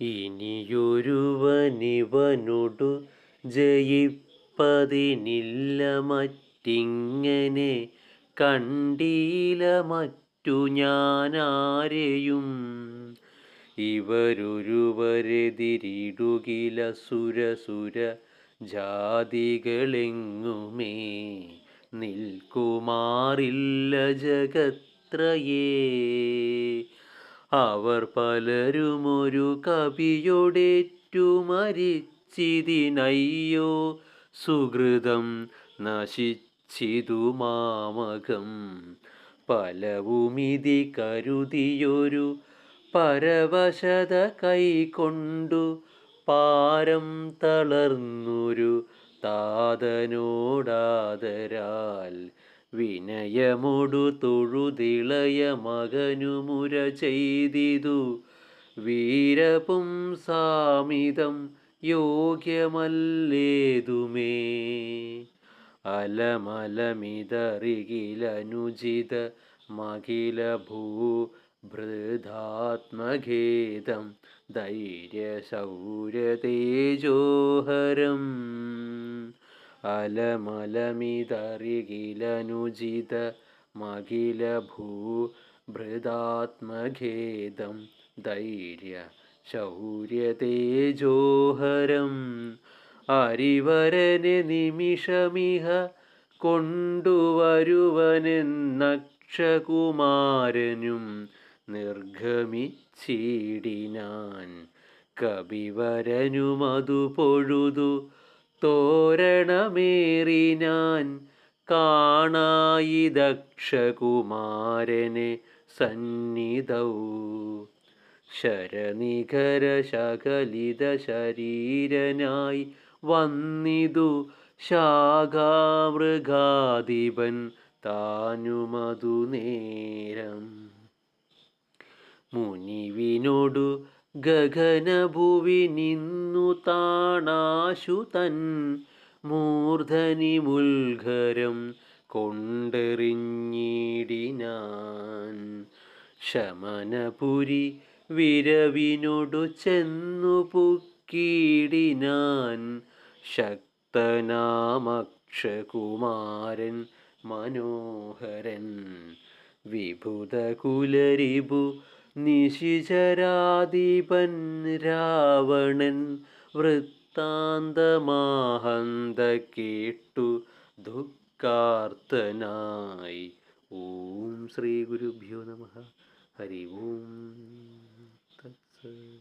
ഇനിയൊരുവനിവനൊടു ജയിപ്പതിനില്ല മറ്റിങ്ങനെ കണ്ടീല മറ്റു ഞാനാരെയും. ഇവരൊരുവരെതിരിടുകില സുരസുര ജാതികളെങ്ങുമേ നിൽക്കുമാറില്ല ജഗത്രയേ. അവർ പലരുമൊരു കവിയോടേറ്റു മരിച്ചിതിനയ്യോ സുഹൃതം നശിച്ചിതു മാമകം. പലവുമിതി കരുതിയൊരു പരവശത കൈക്കൊണ്ടു പാരം തളർന്നൊരു താതനോടാദരാൽ വിനയമൊടു തൊഴുതിളയ മകനുമുര ചെയ്തിതു. വീരപുംസാമിതം യോഗ്യമല്ലേതുമേ. അലമലമിതറികിലനുചിത മകില ഭൂഭൃതാത്മഖേദം ധൈര്യശൗര്യതേജോഹരം. അലമലമിതറികിലനുചിത മകില ഭൂഭൃതാത്മഖേദം ധൈര്യ ശൗര്യതേജോഹരം അരിവരനെ നിമിഷമിഹ കൊണ്ടുവരുവനെന്നക്ഷകുമാരനും നിർഗമിച്ചീടിനാൻ കവിവരനുമതു പൊഴുതു തോരണമേറിനാൻ കാണായിദക്ഷകുമാരനെ സന്നിധൗ. ശരനിഖര ശകലിത ശരീരനായി വന്നിതു ശാഖാമൃഗാധിപൻ താനുമതു നേരം മുനിവിനോടു ഗഗനഭുവി നിന്നു താണാശു തൻ മൂർധനി മുൽഘരം കൊണ്ടെറിഞ്ഞിടിനാൻ. ശമനപുരി വിരവിനോടു ചെന്നു പുക്കിടിനാൻ. ശക്തനാമക്ഷകുമാരൻ മനോഹരൻ വിഭുതകുലരിപു നിശിചരാധിപൻ രാവണൻ വൃത്താന്തമാഹന്ത കേട്ടു ദുഃഖാർത്തനായി ഓം ശ്രീ ഗുരുഭ്യോ നമ. ഹരി ഓം.